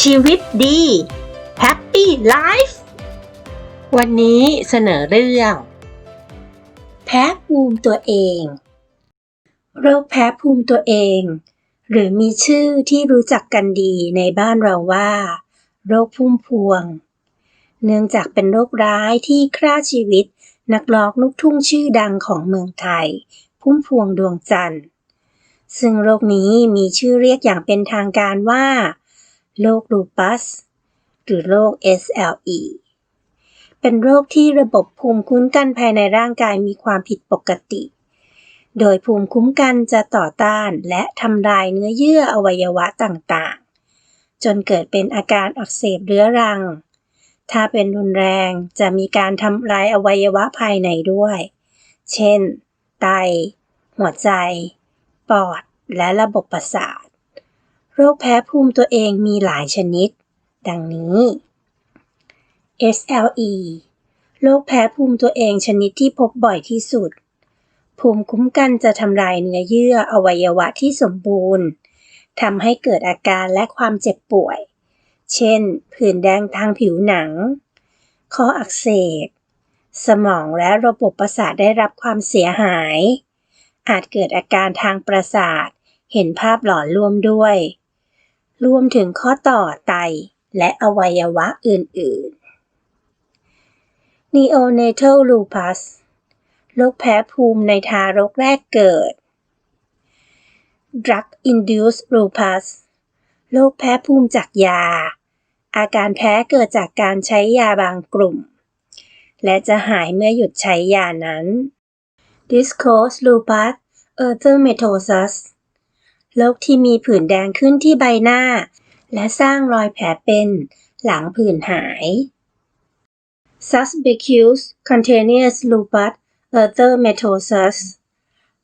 ชีวิตดี Happy Life วันนี้เสนอเรื่อง แพ้ภูมิตัวเอง โรคแพ้ภูมิตัวเอง หรือมีชื่อที่รู้จักกันดีในบ้านเราว่า โรคพุ่มพวง เนื่องจากเป็นโรคร้ายที่ฆ่าชีวิตนักร้องลูกทุ่งชื่อดังของเมืองไทย พุ่มพวงดวงจันทร์ ซึ่งโรคนี้มีชื่อเรียกอย่างเป็นทางการว่า โรคลูปัส หรือโรค SLE เป็นโรคที่ระบบภูมิคุ้มกันภายในร่างกายมีความผิดปกติ โดยภูมิคุ้มกันจะต่อต้านและทำลายเนื้อเยื่ออวัยวะต่างๆ จนเกิดเป็นอาการอักเสบเรื้อรัง ถ้าเป็นรุนแรงจะมีการทำลายอวัยวะภายในด้วย เช่น ไต หัวใจ ปอด และระบบประสาท โรคแพ้ภูมิตัวเองมีหลายชนิด ดังนี้ SLE โรคแพ้ภูมิตัวเองชนิดที่พบบ่อยที่สุด ภูมิคุ้มกันจะทำลายเนื้อเยื่ออวัยวะที่สมบูรณ์ทำให้เกิดอาการและความเจ็บป่วย เช่น ผื่นแดงทางผิวหนัง ข้ออักเสบ สมองและระบบประสาทได้รับความเสียหาย อาจเกิดอาการทางประสาท เห็นภาพหลอนร่วมด้วย รวมถึงข้อต่อไต และอวัยวะอื่น ๆ Neonatal Lupus โรคแพ้ภูมิในทารกแรกเกิด Drug Induced Lupus โรคแพ้ภูมิจากยา อาการแพ้เกิดจากการใช้ยาบางกลุ่ม และจะหายเมื่อหยุดใช้ยานั้น d i s c o s Lupus Erythematosus โรคที่มีผื่นแดงขึ้นที่ใบหน้า และสร้างรอยแผลเป็น หลังผื่นหาย Suspicious Cutaneous Lupus Erythematosus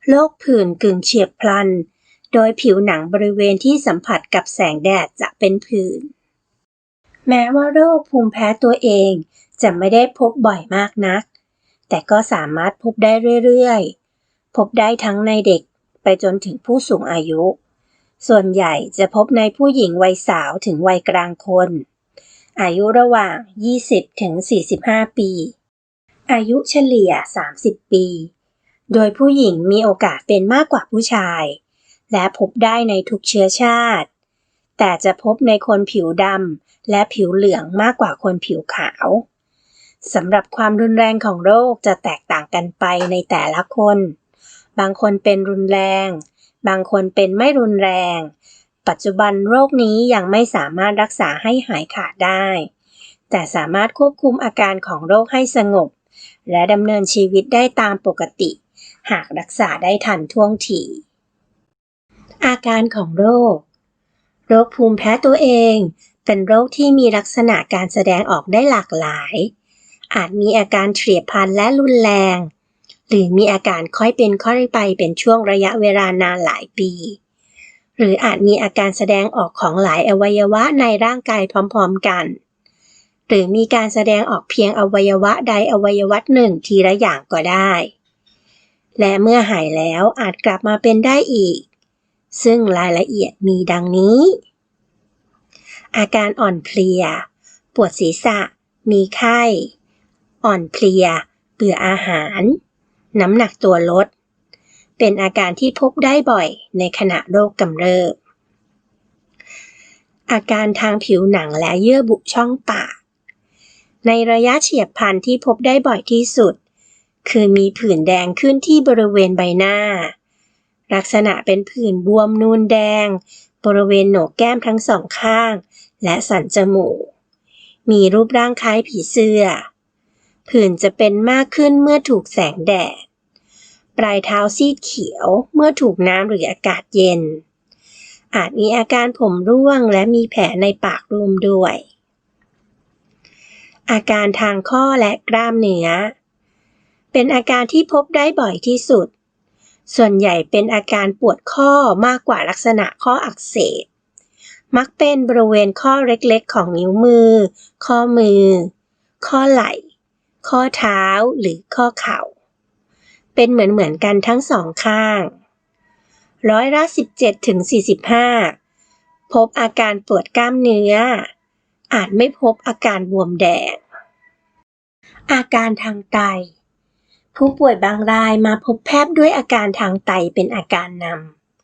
โรคผื่นกึ่งเฉียบพลัน โดยผิวหนังบริเวณที่สัมผัสกับแสงแดดจะเป็นผื่น แม้ว่าโรคภูมิแพ้ตัวเองจะไม่ได้พบบ่อยมากนัก แต่ก็สามารถพบได้เรื่อยๆ พบได้ทั้งในเด็ก ไปจนถึงผู้สูงอายุ ส่วนใหญ่จะพบในผู้หญิงวัยสาวถึงวัยกลางคน อายุระหว่าง 20 ถึง 45 ปี อายุเฉลี่ย 30 ปี โดยผู้หญิงมีโอกาสเป็นมากกว่าผู้ชาย และพบได้ในทุกเชื้อชาติ แต่จะพบในคนผิวดำและผิวเหลืองมากกว่าคนผิวขาวสำหรับความรุนแรงของโรคจะแตกต่างกันไปในแต่ละคน บางคนเป็นรุนแรง บางคนเป็นไม่รุนแรง ปัจจุบันโรคนี้ยังไม่สามารถรักษาให้หายขาดได้ แต่สามารถควบคุมอาการของโรคให้สงบ และดำเนินชีวิตได้ตามปกติ หากรักษาได้ทันท่วงทีอาการของโรค โรคภูมิแพ้ตัวเอง เป็นโรคที่มีลักษณะการแสดงออกได้หลากหลาย อาจมีอาการเฉียบพลันและรุนแรง หรือมีอาการค่อยเป็นค่อยไปเป็นช่วงระยะเวลานานหลายปี หรืออาจมีอาการแสดงออกของหลายอวัยวะในร่างกายพร้อมๆกัน หรือมีการแสดงออกเพียงอวัยวะใดอวัยวะหนึ่งทีละอย่างก็ได้ และเมื่อหายแล้วอาจกลับมาเป็นได้อีก ซึ่งรายละเอียดมีดังนี้ อาการอ่อนเพลีย ปวดศีรษะ มีไข้ อ่อนเพลีย เบื่ออาหาร น้ำหนักตัวลด เป็นอาการที่พบได้บ่อยในขณะโรคกำเริบ อาการทางผิวหนังและเยื่อบุช่องปาก ในระยะเฉียบพลันที่พบได้บ่อยที่สุด คือมีผื่นแดงขึ้นที่บริเวณใบหน้า ลักษณะเป็นผื่นบวมนูนแดง บริเวณโหนกแก้มทั้งสองข้าง และสันจมูก มีรูปร่างคล้ายผีเสื้อ ผื่นจะเป็นมากขึ้นเมื่อถูกแสงแดด ปลายเท้าซีดเขียวเมื่อถูกน้ำหรืออากาศเย็น อาจมีอาการผมร่วงและมีแผลในปากรวมด้วย อาการทางข้อและกล้ามเนื้อ เป็นอาการที่พบได้บ่อยที่สุด ส่วนใหญ่เป็นอาการปวดข้อมากกว่าลักษณะข้ออักเสบ มักเป็นบริเวณข้อเล็กๆ ของนิ้วมือ ข้อมือ ข้อไหล่ ข้อเท้าหรือข้อเข่า เป็นเหมือนเหมือนกันทั้งสองข้าง ร้อยละ17ถึง45 พบอาการปวดกล้ามเนื้อ อาจไม่พบอาการบวมแดง อาการทางไต ผู้ป่วยบางรายมาพบแพทย์ด้วยอาการทางไตเป็นอาการน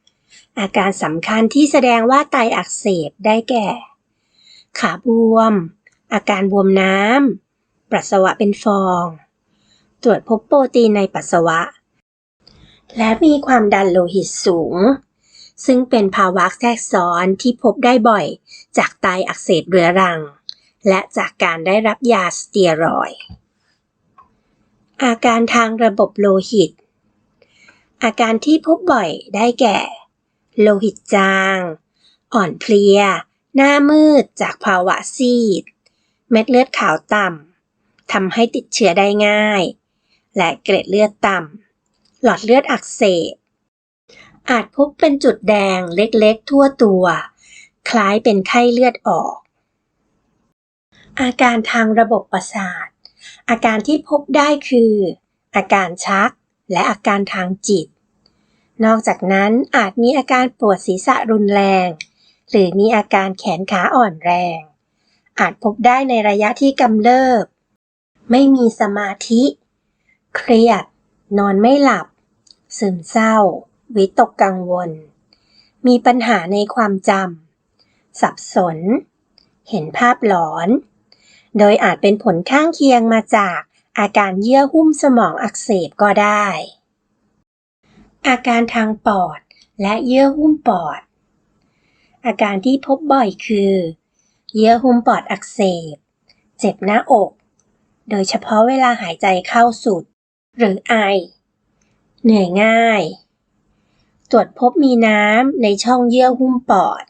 ำ อาการสำคัญที่แสดงว่าไตอักเสบได้แก่ ขาบวม อาการบวมน้ำ ปัสสาวะเป็นฟอง ตรวจพบโปรตีนในปัสสาวะ และมีความดันโลหิตสูง ซึ่งเป็นภาวะแทรกซ้อนที่พบได้บ่อย จากไตอักเสบเรื้อรัง และจากการได้รับยาสเตียรอยอาการทางระบบโลหิต อาการที่พบบ่อยได้แก่ โลหิตจาง อ่อนเพลีย หน้ามืดจากภาวะซีด เม็ดเลือดขาวต่ำ ทำให้ติดเชื้อได้ง่าย และเกล็ดเลือดต่ำ หลอดเลือดอักเสบ อาจพบเป็นจุดแดงเล็กๆ ทั่วตัว คล้ายเป็นไข้เลือดออก อาการทางระบบประสาท อาการที่พบได้คือ อาการชักและอาการทางจิต นอกจากนั้นอาจมีอาการปวดศีรษะรุนแรง หรือมีอาการแขนขาอ่อนแรง อาจพบได้ในระยะที่กำเริบ ไม่มีสมาธิ เครียด นอนไม่หลับ ซึมเศร้า วิตกกังวล มีปัญหาในความจำ สับสน เห็นภาพหลอน โดยอาจเป็นผลข้างเคียงมาจากอาการเยื่อหุ้มสมองอักเสบก็ได้ อาการทางปอดและเยื่อหุ้มปอด อาการที่พบบ่อยคือ เยื่อหุ้มปอดอักเสบ เจ็บหน้าอก โดยเฉพาะเวลาหายใจเข้าสุด หรือไอ เหนื่อยง่าย ตรวจพบมีน้ำในช่องเยื่อหุ้มปอด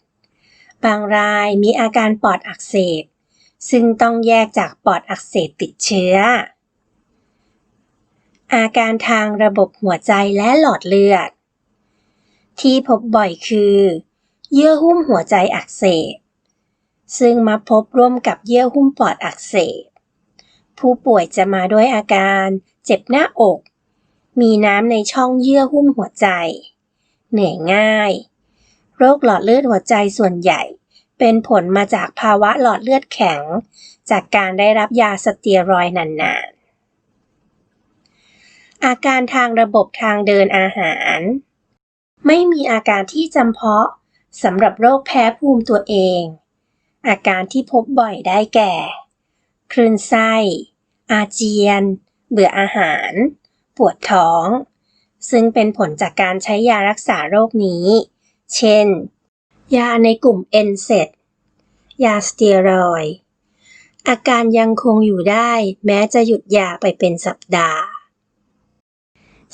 บางรายมีอาการปอดอักเสบ ซึ่งต้องแยกจากปอดอักเสบติดเชื้อ อาการทางระบบหัวใจและหลอดเลือด ที่พบบ่อยคือ เยื่อหุ้มหัวใจอักเสบซึ่งมาพบร่วมกับเยื่อหุ้มปอดอักเสบ ผู้ป่วยจะมาด้วยอาการ เจ็บหน้าอก มีน้ำในช่องเยื่อหุ้มหัวใจ เหนื่อยง่าย โรคหลอดเลือดหัวใจส่วนใหญ่ เป็นผลมาจากภาวะหลอดเลือดแข็ง จากการได้รับยาสเตียรอยนานๆ อาการทางระบบทางเดินอาหาร ไม่มีอาการที่จำเพาะสำหรับโรคแพ้ภูมิตัวเอง อาการที่พบบ่อยได้แก่ คลื่นไส้ อาเจียน เบื่ออาหาร ปวดท้อง ซึ่งเป็นผลจากการใช้ยารักษาโรคนี้ เช่น ยาในกลุ่ม NSAID ยาสเตียรอยอาการยังคงอยู่ได้แม้จะหยุดยาไปเป็นสัปดาห์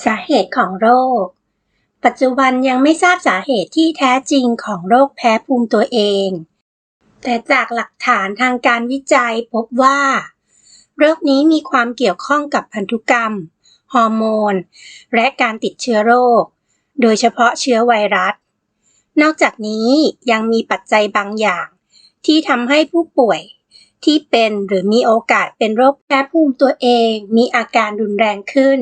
สาเหตุของโรค ปัจจุบันยังไม่ทราบสาเหตุที่แท้จริงของโรคแพ้ภูมิตัวเอง แต่จากหลักฐานทางการวิจัยพบว่า โรคนี้มีความเกี่ยวข้องกับพันธุกรรม ฮอร์โมน และการติดเชื้อโรค โดยเฉพาะเชื้อไวรัส นอกจากนี้ยังมีปัจจัยบางอย่าง ที่ทำให้ผู้ป่วยที่เป็นหรือมีโอกาสเป็นโรคแพ้ภูมิตัวเองมีอาการรุนแรงขึ้น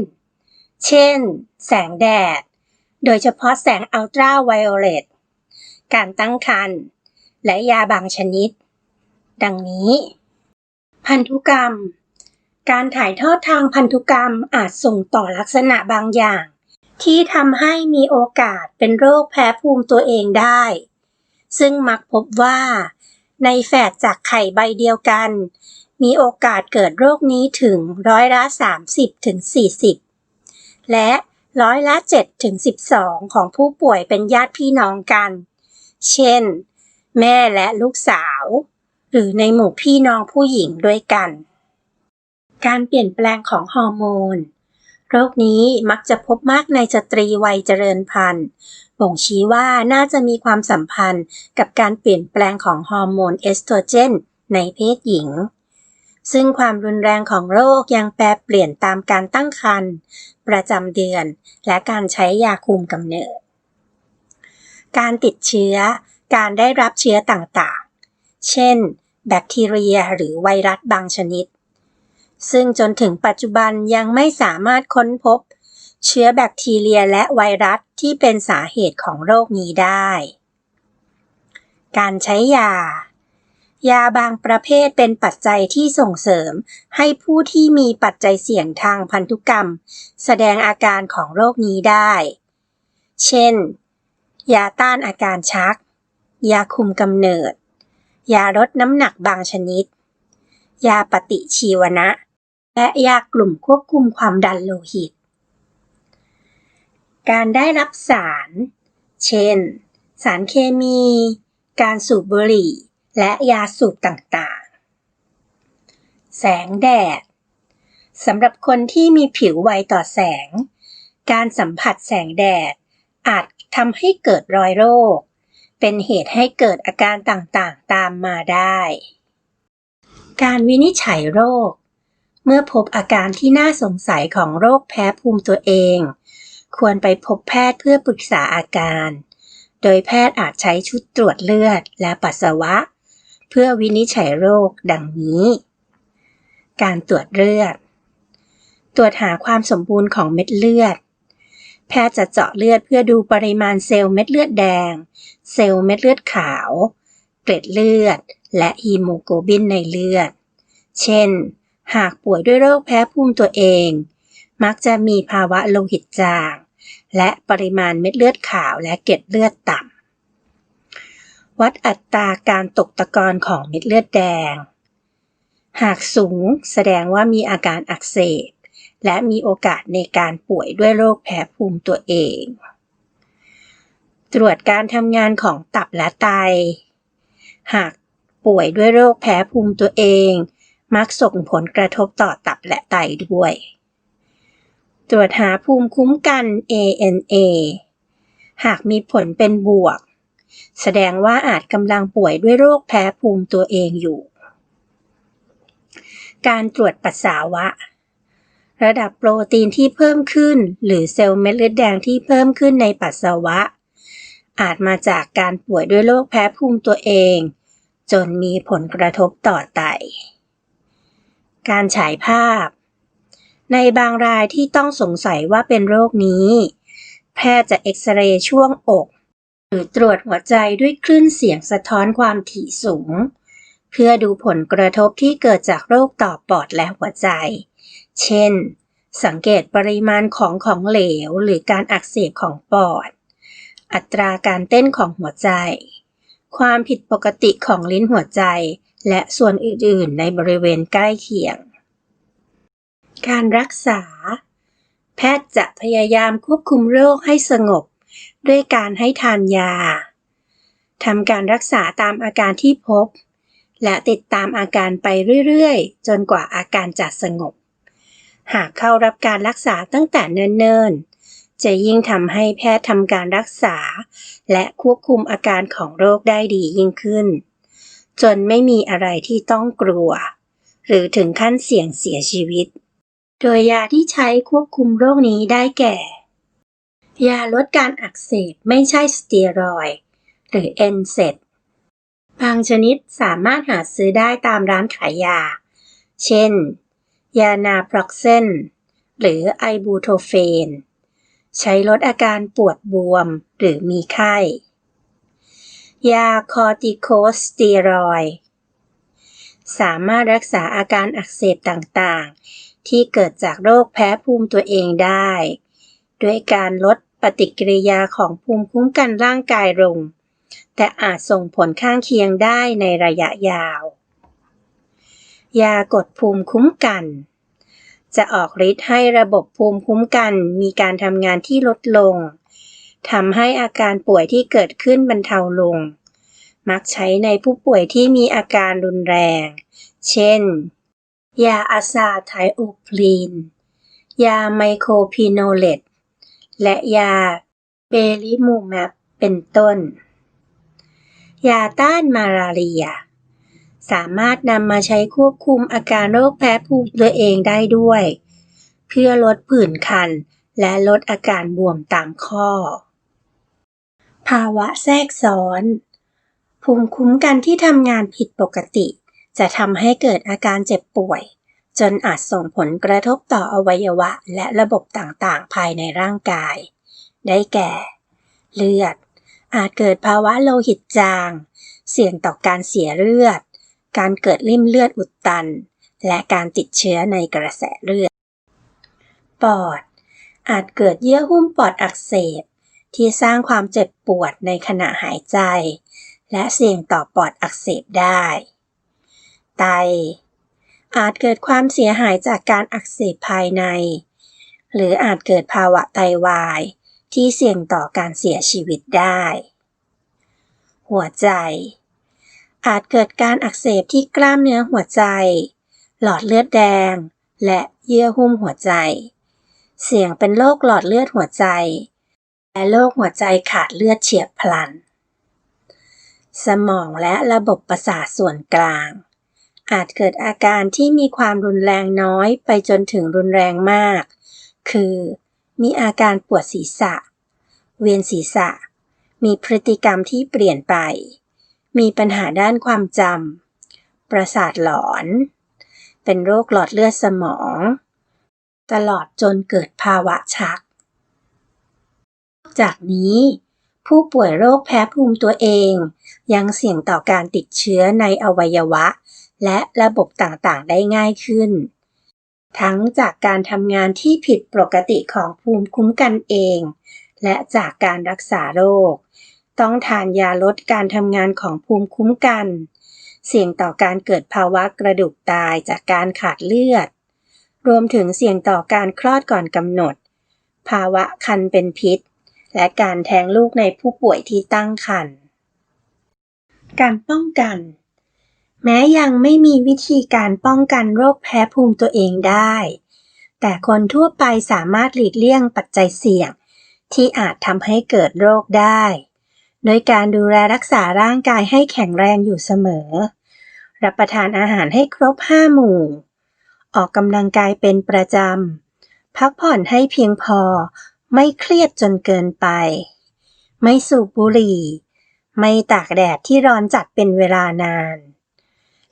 เช่น แสงแดด โดยเฉพาะแสงอัลตราไวโอเลต การตั้งครรภ์ และยาบางชนิด ดังนี้ พันธุกรรม การถ่ายทอดทางพันธุกรรมอาจส่งต่อลักษณะบางอย่าง ที่ทำให้มีโอกาสเป็นโรคแพ้ภูมิตัวเองได้ ซึ่งมักพบว่า ในแฝดจากไข่ใบเดียวกัน มีโอกาสเกิดโรคนี้ถึงร้อยละ 30ถึง40 และร้อยละ7ถึง12 ของผู้ป่วยเป็นญาติพี่น้องกัน เช่น แม่และลูกสาว หรือในหมู่พี่น้องผู้หญิงด้วยกัน การเปลี่ยนแปลงของฮอร์โมน โรคนี้มักจะพบมากในสตรีวัยเจริญพันธุ์ บ่งชี้ว่าน่าจะมีความสัมพันธ์กับการเปลี่ยนแปลงของฮอร์โมนเอสโตรเจนในเพศหญิง ซึ่งความรุนแรงของโรคยังแปรเปลี่ยนตามการตั้งครรภ์ประจำเดือน และการใช้ยาคุมกำเนิด การติดเชื้อ การได้รับเชื้อต่างๆ เช่น แบคทีเรียหรือไวรัสบางชนิด ซึ่งจนถึงปัจจุบันยังไม่สามารถค้นพบ เชื้อแบคทีเรียและไวรัสที่เป็นสาเหตุของโรคนี้ได้ การใช้ยา ยาบางประเภทเป็นปัจจัยที่ส่งเสริมให้ผู้ที่มีปัจจัยเสี่ยงทางพันธุกรรม แสดงอาการของโรคนี้ได้ เช่น ยาต้านอาการชัก ยาคุมกำเนิด ยาลดน้ำหนักบางชนิด ยาปฏิชีวนะ และยากลุ่มควบคุมความดันโลหิต การได้รับสาร เช่น สารเคมี การสูบบุหรี่ และยาสูบต่างๆ แสงแดดสำหรับคนที่มีผิวไวต่อแสง การสัมผัสแสงแดดอาจทำให้เกิดรอยโรค เป็นเหตุให้เกิดอาการต่างๆ ตามมาได้ การวินิจฉัยโรค เมื่อพบอาการที่น่าสงสัยของโรคแพ้ภูมิตัวเอง ควรไปพบแพทย์เพื่อปรึกษาอาการ โดยแพทย์อาจใช้ชุดตรวจเลือดและปัสสาวะ เพื่อวินิจฉัยโรคดังนี้ การตรวจเลือด ตรวจหาความสมบูรณ์ของเม็ดเลือด แพทย์จะเจาะเลือดเพื่อดูปริมาณเซลล์เม็ดเลือดแดง เซลล์เม็ดเลือดขาว เกล็ดเลือด และฮีโมโกลบินในเลือด เช่น หากป่วยด้วยโรคแพ้ภูมิตัวเอง มักจะมีภาวะโลหิตจาง และปริมาณเม็ดเลือดขาวและเกล็ดเลือดต่ำ วัดอัตราการตกตะกอนของเม็ดเลือดแดง หากสูงแสดงว่ามีอาการอักเสบ และมีโอกาสในการป่วยด้วยโรคแพ้ภูมิตัวเอง ตรวจการทำงานของตับและไต หากป่วยด้วยโรคแพ้ภูมิตัวเอง มักส่งผลกระทบต่อตับและไตด้วย ตรวจหาภูมิคุ้มกัน ANA หากมีผลเป็นบวก แสดงว่าอาจกำลังป่วยด้วยโรคแพ้ภูมิตัวเองอยู่ การตรวจปัสสาวะ ระดับโปรตีนที่เพิ่มขึ้น หรือเซลล์เม็ดเลือดแดงที่เพิ่มขึ้นในปัสสาวะ อาจมาจากการป่วยด้วยโรคแพ้ภูมิตัวเอง จนมีผลกระทบต่อไต การฉายภาพ ในบางรายที่ต้องสงสัยว่าเป็นโรคนี้ แพทย์จะเอ็กซเรย์ช่วงอก หรือตรวจหัวใจด้วยคลื่นเสียงสะท้อนความถี่สูง เพื่อดูผลกระทบที่เกิดจากโรคต่อปอดและหัวใจ เช่น สังเกตปริมาณของของเหลวหรือการอักเสบของปอด อัตราการเต้นของหัวใจ ความผิดปกติของลิ้นหัวใจ และส่วนอื่น ๆ ในบริเวณใกล้เคียง การรักษา แพทย์จะพยายามควบคุมโรคให้สงบ ด้วยการให้ทานยาทำการรักษาตามอาการที่พบ และติดตามอาการไปเรื่อย ๆ จนกว่าอาการจะสงบ หากเข้ารับการรักษาตั้งแต่เนิ่นๆ จะยิ่งทำให้แพทย์ทำการรักษา และควบคุมอาการของโรคได้ดียิ่งขึ้น จนไม่มีอะไรที่ต้องกลัว หรือถึงขั้นเสี่ยงเสียชีวิต โดยยาที่ใช้ควบคุมโรคนี้ได้แก่ ยาลดการอักเสบไม่ใช่สเตียรอยหรือ NSAID บางชนิดสามารถหาซื้อได้ตามร้านขายยา เช่น ยานาโปรกเซน หรือไอบูโทเฟน ใช้ลดอาการปวดบวมหรือมีไข้ ยาคอร์ติโคสเตียรอยสามารถรักษาอาการอักเสบต่างๆ ที่เกิดจากโรคแพ้ภูมิตัวเองได้ ด้วยการลดปฏิกิริยาของภูมิคุ้มกันร่างกายลง แต่อาจส่งผลข้างเคียงได้ในระยะยาว ยากดภูมิคุ้มกัน จะออกฤทธิ์ให้ระบบภูมิคุ้มกันมีการทำงานที่ลดลงทำให้อาการป่วยที่เกิดขึ้นบรรเทาลง มักใช้ในผู้ป่วยที่มีอาการรุนแรง เช่น ยาอาซาไทโอพลีน ยาไมโครพีโนเลตและยาเบลิมูแมปเป็นต้น ยาต้านมาลาเรีย สามารถนำมาใช้ควบคุมอาการโรคแพ้ภูมิตัวเองได้ด้วย เพื่อลดผื่นคัน และลดอาการบวมตามข้อ ภาวะแทรกซ้อน ภูมิคุ้มกันที่ทำงานผิดปกติ จะทำให้เกิดอาการเจ็บป่วย จนอาจส่งผลกระทบต่ออวัยวะและระบบต่างๆ ภายในร่างกาย ได้แก่ เลือด อาจเกิดภาวะโลหิตจาง เสี่ยงต่อการเสียเลือด การเกิดริ่มเลือดอุดตัน และการติดเชื้อในกระแสเลือด ปอด อาจเกิดเยื่อหุ้มปอดอักเสบ ที่สร้างความเจ็บปวดในขณะหายใจ และเสี่ยงต่อปอดอักเสบได้ ไต อาจเกิดความเสียหายจากการอักเสบภายใน หรืออาจเกิดภาวะไตวาย ที่เสี่ยงต่อการเสียชีวิตได้ หัวใจ อาจเกิดการอักเสบที่กล้ามเนื้อหัวใจ หลอดเลือดแดง และเยื่อหุ้มหัวใจ เสี่ยงเป็นโรคหลอดเลือดหัวใจ และโรคหัวใจขาดเลือดเฉียบพลัน สมองและระบบประสาทส่วนกลาง อาจเกิดอาการที่มีความรุนแรงน้อยไปจนถึงรุนแรงมาก คือ มีอาการปวดศีรษะ เวียนศีรษะ มีพฤติกรรมที่เปลี่ยนไป มีปัญหาด้านความจำ ประสาทหลอน เป็นโรคหลอดเลือดสมอง ตลอดจนเกิดภาวะชักนอกจากนี้ ผู้ป่วยโรคแพ้ภูมิตัวเอง ยังเสี่ยงต่อการติดเชื้อในอวัยวะ และระบบต่างๆ ได้ง่ายขึ้น ทั้งจากการทำงานที่ผิดปกติของภูมิคุ้มกันเอง และจากการรักษาโรค ต้องทานยาลดการทำงานของภูมิคุ้มกัน เสี่ยงต่อการเกิดภาวะกระดูกตายจากการขาดเลือด รวมถึงเสี่ยงต่อการคลอดก่อนกำหนด ภาวะคันเป็นพิษ และการแท้งลูกในผู้ป่วยที่ตั้งครรภ์การป้องกัน แม้ยังไม่มีวิธีการป้องกันโรคแพ้ภูมิตัวเองได้ แต่คนทั่วไปสามารถหลีกเลี่ยงปัจจัยเสี่ยง ที่อาจทำให้เกิดโรคได้ โดยการดูแลรักษาร่างกายให้แข็งแรงอยู่เสมอ รับประทานอาหารให้ครบ 5 หมู่ ออกกำลังกายเป็นประจำ พักผ่อนให้เพียงพอ ไม่เครียดจนเกินไป ไม่สูบบุหรี่ ไม่ตากแดดที่ร้อนจัดเป็นเวลานาน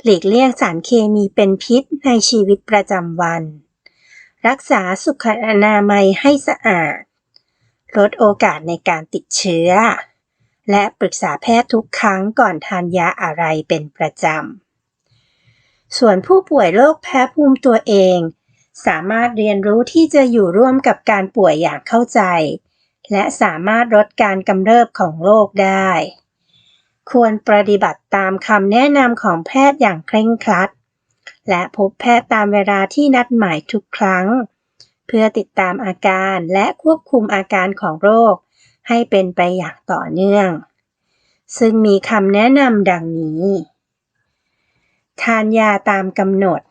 หลีกเลี่ยงสารเคมีเป็นพิษในชีวิตประจำวัน รักษาสุขอนามัยให้สะอาด ลดโอกาสในการติดเชื้อ และปรึกษาแพทย์ทุกครั้งก่อนทานยาอะไรเป็นประจำ ส่วนผู้ป่วยโรคแพ้ภูมิตัวเอง สามารถเรียนรู้ที่จะอยู่ร่วมกับการป่วยอย่างเข้าใจ และสามารถลดการกำเริบของโรคได้ ควรปฏิบัติตามคำแนะนำของแพทย์อย่างเคร่งครัด และพบแพทย์ตามเวลาที่นัดหมายทุกครั้ง เพื่อติดตามอาการและควบคุมอาการของโรค ให้เป็นไปอย่างต่อเนื่อง ซึ่งมีคำแนะนำดังนี้ ทานยาตามกำหนด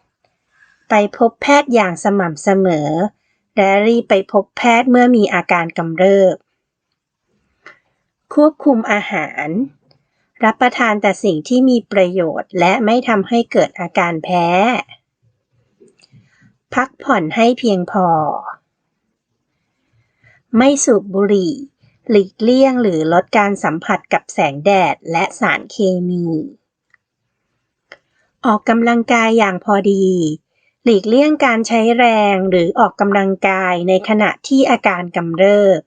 ไปพบแพทย์อย่างสม่ำเสมอ และรีบไปพบแพทย์เมื่อมีอาการกำเริบ ควบคุมอาหาร รับประทานแต่สิ่งที่มีประโยชน์และไม่ทำให้เกิดอาการแพ้ พักผ่อนให้เพียงพอ ไม่สูบบุหรี่ หลีกเลี่ยงหรือลดการสัมผัสกับแสงแดดและสารเคมี ออกกำลังกายอย่างพอดี หลีกเลี่ยงการใช้แรงหรือออกกำลังกายในขณะที่อาการกำเริบ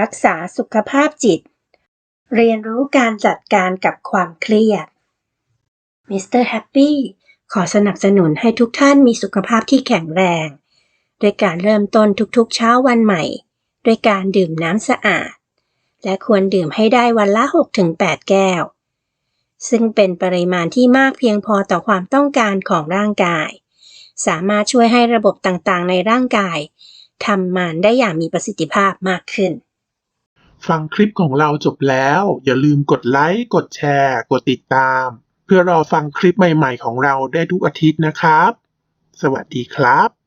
รักษาสุขภาพจิต เรียนรู้การจัดการกับความเครียดมิสเตอร์แฮปปี้ขอสนับสนุนให้ทุกท่านมีสุขภาพที่แข็งแรงโดยการเริ่มต้นทุกๆเช้าวันใหม่ ด้วยการดื่มน้ำสะอาด และควรดื่มให้ได้วันละ 6-8 แก้ว ซึ่งเป็นปริมาณที่มากเพียงพอต่อความต้องการของร่างกาย สามารถช่วยให้ระบบต่างๆ ในร่างกายทำงานได้อย่างมีประสิทธิภาพมากขึ้น ฟังคลิปของเราจบแล้ว อย่าลืมกดไลค์ กดแชร์ กดติดตาม เพื่อรอฟังคลิปใหม่ๆ ของเราได้ทุกอาทิตย์นะครับ สวัสดีครับ